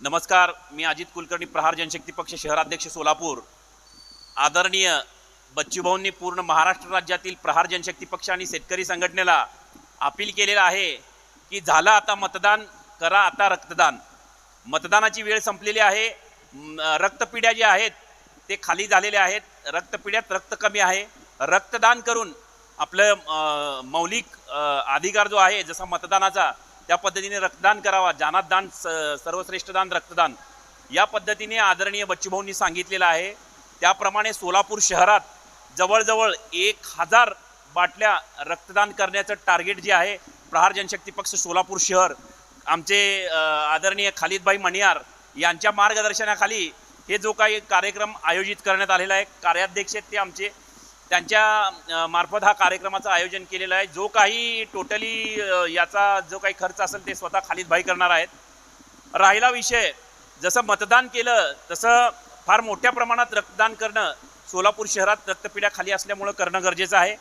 नमस्कार मी अजित कुलकर्णी प्रहार जनशक्ती पक्ष शहराध्यक्ष सोलापूर. आदरणीय बच्चूभाऊंनी पूर्ण महाराष्ट्र राज्यातील प्रहार जनशक्ती पक्ष आणि शेतकरी संघटनेला अपील केलेलं आहे की झालं आता मतदान करा आता रक्तदान. मतदानाची वेळ संपलेली आहे. रक्तपिढ्या ज्या आहेत ते खाली झालेले आहेत. रक्तपिढ्यात रक्त कमी आहे. रक्तदान करून आपलं मौलिक अधिकार जो आहे जसा मतदानाचा त्या पद्धतीने रक्तदान करावा जानात दान स- सर्वश्रेष्ठ दान रक्तदान. या पद्धतीने आदरणीय बच्चूभाऊंनी सांगितलेलं आहे. त्याप्रमाणे सोलापूर शहरात जवळजवळ एक हजार बाटल्या रक्तदान करण्याचं टार्गेट जे आहे प्रहार जनशक्ती पक्ष सोलापूर शहर आमचे आदरणीय खालिदभाई मणियार यांच्या मार्गदर्शनाखाली हे जो काही कार्यक्रम आयोजित करण्यात आलेला आहे कार्याध्यक्ष आहेत ते आमचे त्यांच्या मार्फत हा कार्यक्रमाचं आयोजन केलेलं आहे. जो काही टोटली याचा जो काही खर्च असेल ते स्वतः खालिदभाई करणार आहेत. राहिला विषय जसं मतदान केलं तसं फार मोठ्या प्रमाणात रक्तदान करणं सोलापूर शहरात रक्तपिढ्या खाली असल्यामुळं करणं गरजेचं आहे.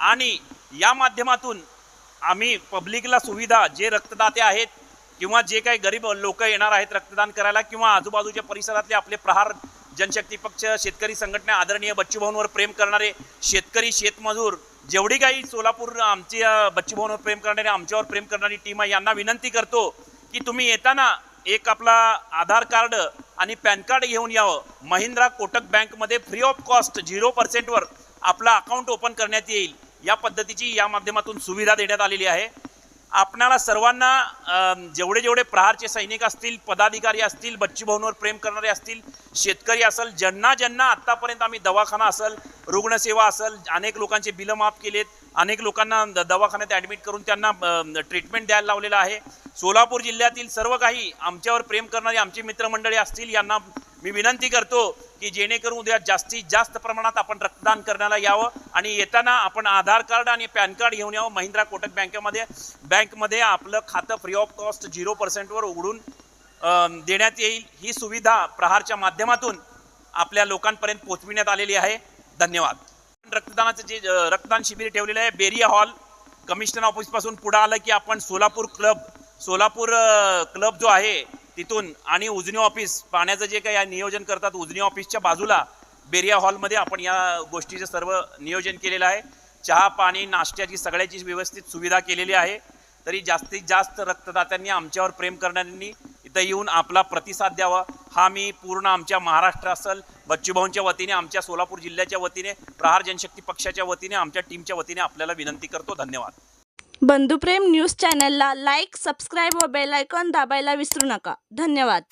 आणि या माध्यमातून आम्ही पब्लिकला सुविधा जे रक्तदाते आहेत किंवा जे काही गरीब लोक येणार आहेत रक्तदान करायला किंवा आजूबाजूच्या परिसरातले आपले प्रहार जनशक्ती पक्ष शेतकरी संघटना आदरणीय बच्चूभाऊंवर प्रेम करणारे शेतकरी शेतमजूर जेवढी काही सोलापूर आमची अ, बच्चूभाऊंवर प्रेम करणारे आमच्यावर प्रेम करणारी टीम आहे यांना विनंती करतो की तुम्ही येताना एक आपला आधार कार्ड आणि पॅन कार्ड घेऊन यावं. महिंद्रा कोटक बँकमध्ये फ्री ऑफ कॉस्ट झिरो पर्सेंटवर आपला अकाउंट ओपन करण्यात येईल. या पद्धतीची या माध्यमातून सुविधा देण्यात आलेली आहे. आपणाला सर्वांना जेवढे जेवढे प्रहारचे सैनिक असतील पदाधिकारी असतील बच्चूभाऊंवर प्रेम करणारे असतील शेतकरी असेल ज्यांना ज्यांना आत्तापर्यंत आम्ही दवाखाना असेल रुग्णसेवा असेल अनेक लोकांचे बिलं माफ केलेत अनेक लोकांना द- दवाखान्यात ॲडमिट करून त्यांना ट्रीटमेंट द्यायला लावलेलं आहे. सोलापूर जिल्ह्यातील सर्व काही आमच्यावर प्रेम करणारी आमची मित्रमंडळी असतील यांना मी विनंती करतो की जेणेकरून उद्या जास्तीत जास्त प्रमाणात आपण रक्तदान करण्याला यावं आणि येताना आपण आधार कार्ड आणि पॅन कार्ड घेऊन यावं. महिंद्रा कोटक बँकेमध्ये बँकमध्ये आपलं खातं फ्री ऑफ कॉस्ट झिरो पर्सेंटवर उघडून देण्यात येईल. ही सुविधा प्रहारच्या माध्यमातून आपल्या लोकांपर्यंत पोचविण्यात आलेली आहे. धन्यवाद. रक्तदानाचं जे रक्तदान शिबिर ठेवलेलं आहे बेरिया हॉल. कमिशनर ऑफिसपासून पुढं आलं की आपण सोलापूर क्लब सोलापूर क्लब जो आहे तिथून आणि उजनी ऑफिस पाण्याचं जे काही नियोजन करतात उजनी ऑफिसच्या बाजूला बेरिया हॉलमध्ये आपण या गोष्टीचं सर्व नियोजन केलेलं आहे. चहा पाणी नाश्त्याची सगळ्याची व्यवस्थित सुविधा केलेली आहे. तरी जास्तीत जास्त रक्तदात्यांनी आमच्यावर प्रेम करणाऱ्यांनी इथं येऊन आपला प्रतिसाद द्यावा. हा मी पूर्ण आमच्या महाराष्ट्र असेल बच्चूभाऊंच्या वतीने आमच्या सोलापूर जिल्ह्याच्या वतीने प्रहार जनशक्ती पक्षाच्या वतीने आमच्या टीमच्या वतीने आपल्याला विनंती करतो. धन्यवाद. बंधुप्रेम न्यूज चॅनलला लाईक सबस्क्राईब व बेलायकॉन दाबायला विसरू नका. धन्यवाद.